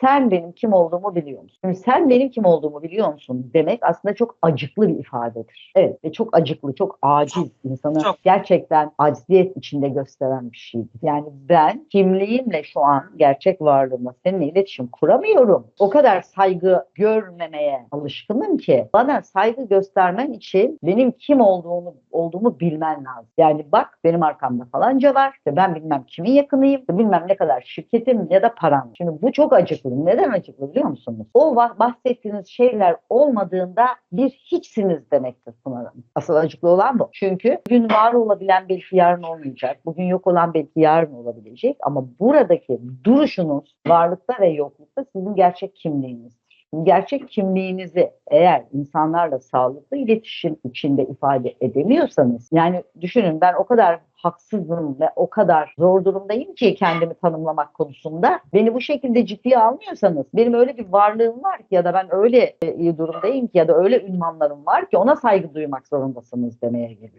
Sen benim kim olduğumu biliyor musun? Şimdi sen benim kim olduğumu biliyor musun demek aslında çok acıklı bir ifadedir. Evet ve çok acıklı, çok aciz insanı Çok. gerçekten acziyet içinde gösteren bir şeydir. Yani ben kimliğimle şu an gerçek varlığımla seninle iletişim kuramıyorum. O kadar saygı görmemeye alışkınım ki bana saygı göstermen için benim kim olduğunu olduğumu bilmen lazım. Yani bak benim arkamda falanca var ve ben bilmem kimin yakınıyım, bilmem ne kadar şirketim ya da param. Şimdi bu çok acıklı. Neden acıklı biliyor musunuz? O bahsettiğiniz şeyler olmadığında bir hiçsiniz demektir Pınar Hanım. Asıl acıklı olan bu. Çünkü bugün var olabilen belki yarın olmayacak. Bugün yok olan belki yarın olabilecek. Ama buradaki duruşunuz varlıkta ve yoklukta sizin gerçek kimliğiniz. Gerçek kimliğinizi eğer insanlarla sağlıklı iletişim içinde ifade edemiyorsanız yani düşünün ben o kadar haksızım ve o kadar zor durumdayım ki kendimi tanımlamak konusunda. Beni bu şekilde ciddiye almıyorsanız benim öyle bir varlığım var ki ya da ben öyle e, iyi durumdayım ki ya da öyle ünvanlarım var ki ona saygı duymak zorundasınız demeye geliyor.